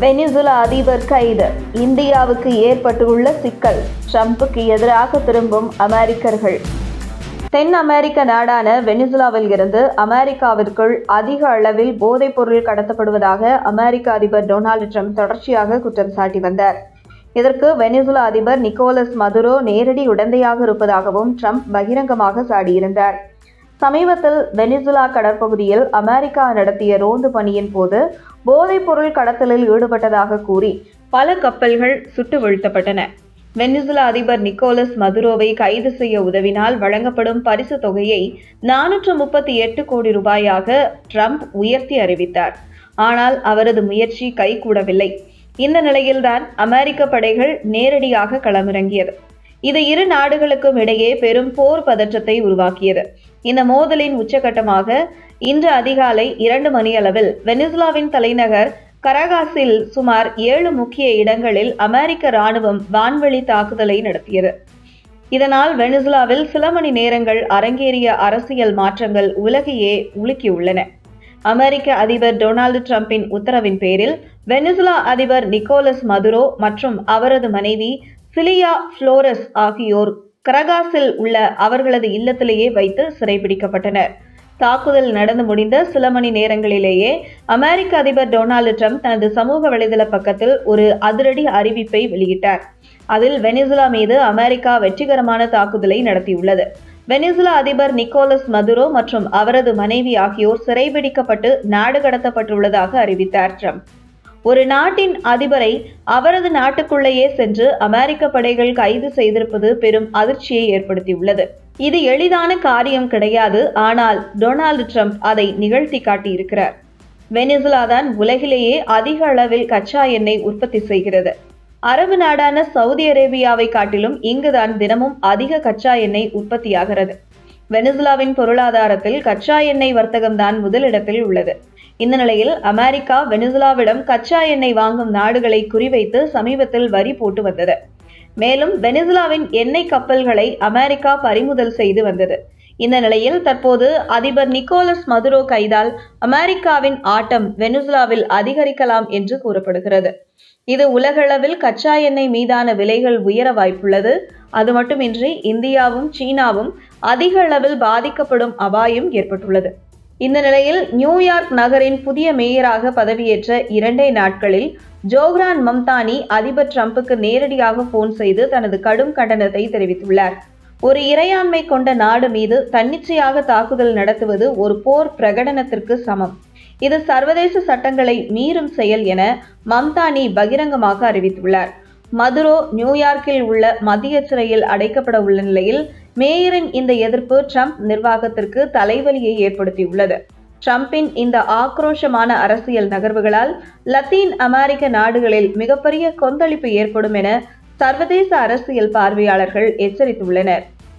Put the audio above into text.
Venezuela அதிபர் கைது. இந்தியாவுக்கு ஏற்பட்டுள்ள சிக்கல். ட்ரம்புக்கு எதிராக திரும்பும் அமெரிக்கர்கள். தென் அமெரிக்க நாடான வெனிசுலாவில் இருந்து அமெரிக்காவிற்குள் அதிக அளவில் போதைப்பொருள் கடத்தப்படுவதாக அமெரிக்க அதிபர் டொனால்டு ட்ரம்ப் தொடர்ச்சியாக குற்றம் சாட்டி வந்தார். இதற்கு வெனிசுலா அதிபர் நிக்கோலஸ் மதுரோ நேரடி உடந்தையாக இருப்பதாகவும் ட்ரம்ப் பகிரங்கமாக சாடியிருந்தார். சமீபத்தில் வெனிசுலா கடற்பகுதியில் அமெரிக்கா நடத்திய ரோந்து பணியின் போது போதைப்பொருள் கடத்தலில் ஈடுபட்டதாக கூறி பல கப்பல்கள் சுட்டு வீழ்த்தப்பட்டன. வெனிசுலா அதிபர் நிக்கோலஸ் மதுரோவை கைது செய்ய உதவினால் வழங்கப்படும் பரிசு தொகையை நானூற்று முப்பத்தி எட்டு கோடி ரூபாயாக ட்ரம்ப் உயர்த்தி அறிவித்தார். ஆனால் அவரது முயற்சி கைகூடவில்லை. இந்த நிலையில்தான் அமெரிக்க படைகள் நேரடியாக களமிறங்கியது. இது இரு நாடுகளுக்கும் இடையே பெரும் போர் பதற்றத்தை உருவாக்கியது. இந்த மோதலின் உச்சகட்டமாக இன்று அதிகாலை இரண்டு மணியளவில் வெனிசுலாவின் தலைநகர் கரகாஸில் சுமார் ஏழு முக்கிய இடங்களில் அமெரிக்க ராணுவம் வான்வழி தாக்குதலை நடத்தியது. இதனால் வெனிசுலாவில் சில மணி நேரங்கள் அரங்கேறிய அரசியல் மாற்றங்கள் உலகையே உலுக்கியுள்ளன. அமெரிக்க அதிபர் டொனால்டு டிரம்பின் உத்தரவின் பேரில் வெனிசுலா அதிபர் நிக்கோலஸ் மதுரோ மற்றும் அவரது மனைவி சிலியா புளோரஸ் ஆகியோர் கரகாஸில் உள்ள அவர்களது இல்லத்திலேயே வைத்து சிறைபிடிக்கப்பட்டனர். தாக்குதல் நடந்து முடிந்த சில மணி நேரங்களிலேயே அமெரிக்க அதிபர் டொனால்டு ட்ரம்ப் தனது சமூக வலைதள பக்கத்தில் ஒரு அதிரடி அறிவிப்பை வெளியிட்டார். அதில் வெனிசுலா மீது அமெரிக்கா வெற்றிகரமான தாக்குதலை நடத்தியுள்ளது. வெனிசுலா அதிபர் நிக்கோலஸ் மதுரோ மற்றும் அவரது மனைவி ஆகியோர் சிறைபிடிக்கப்பட்டு நாடு கடத்தப்பட்டுள்ளதாக அறிவித்தார் ட்ரம்ப். ஒரு நாட்டின் அதிபரை அவரது நாட்டுக்குள்ளேயே சென்று அமெரிக்க படைகள் கைது செய்திருப்பது பெரும் அதிர்ச்சியை ஏற்படுத்தியுள்ளது. இது எளிதான காரியம் கிடையாது ஆனால் டொனால்டு ட்ரம்ப் அதை நிகழ்த்தி காட்டியிருக்கிறார். வெனிசுலா தான் உலகிலேயே அதிக அளவில் கச்சா எண்ணெய் உற்பத்தி செய்கிறது. அரபு நாடான சவுதி அரேபியாவை காட்டிலும் இங்குதான் தினமும் அதிக கச்சா எண்ணெய் உற்பத்தியாகிறது. வெனிசுலாவின் பொருளாதாரத்தில் கச்சா எண்ணெய் வர்த்தகம் தான் முதலிடத்தில் உள்ளது. இந்த நிலையில் அமெரிக்கா வெனிசுலாவிடம் கச்சா எண்ணெய் வாங்கும் நாடுகளை குறிவைத்து சமீபத்தில் வரி போட்டு வந்தது. மேலும் வெனிசுலாவின் எண்ணெய் கப்பல்களை அமெரிக்கா பறிமுதல் செய்து வந்தது. இந்த நிலையில் தற்போது அதிபர் நிக்கோலஸ் மதுரோ கைதால் அமெரிக்காவின் ஆட்டம் வெனிசுலாவில் அதிகரிக்கலாம் என்று கூறப்படுகிறது. இது உலகளவில் கச்சா எண்ணெய் மீதான விலைகள் உயர வாய்ப்புள்ளது. அது மட்டுமின்றி இந்தியாவும் சீனாவும் அதிக அளவில் பாதிக்கப்படும் அபாயம் ஏற்பட்டுள்ளது. இந்த நிலையில் நியூயார்க் நகரின் புதிய மேயராக பதவியேற்ற இரண்டே நாட்களில் ஜோக்ரான் மம்தானி அதிபர் ட்ரம்புக்கு நேரடியாக போன் செய்து தனது கடும் கண்டனத்தை தெரிவித்துள்ளார். ஒரு இறையாண்மை கொண்ட நாடு மீது தன்னிச்சையாக தாக்குதல் நடத்துவது ஒரு போர் பிரகடனத்திற்கு சமம். இது சர்வதேச சட்டங்களை மீறும் செயல் என மம்தானி பகிரங்கமாக அறிவித்துள்ளார். மதுரோ நியூயார்க்கில் உள்ள மத்திய சிறையில் அடைக்கப்பட உள்ள நிலையில் மேயரின் இந்த எதிர்ப்பு ட்ரம்ப் நிர்வாகத்திற்கு தலைவலியை ஏற்படுத்தியுள்ளது. ட்ரம்பின் இந்த ஆக்ரோஷமான அரசியல் நகர்வுகளால் லத்தீன் அமெரிக்க நாடுகளில் மிகப்பெரிய கொந்தளிப்பு ஏற்படும் என சர்வதேச அரசியல் பார்வையாளர்கள் எச்சரித்துள்ளனர்.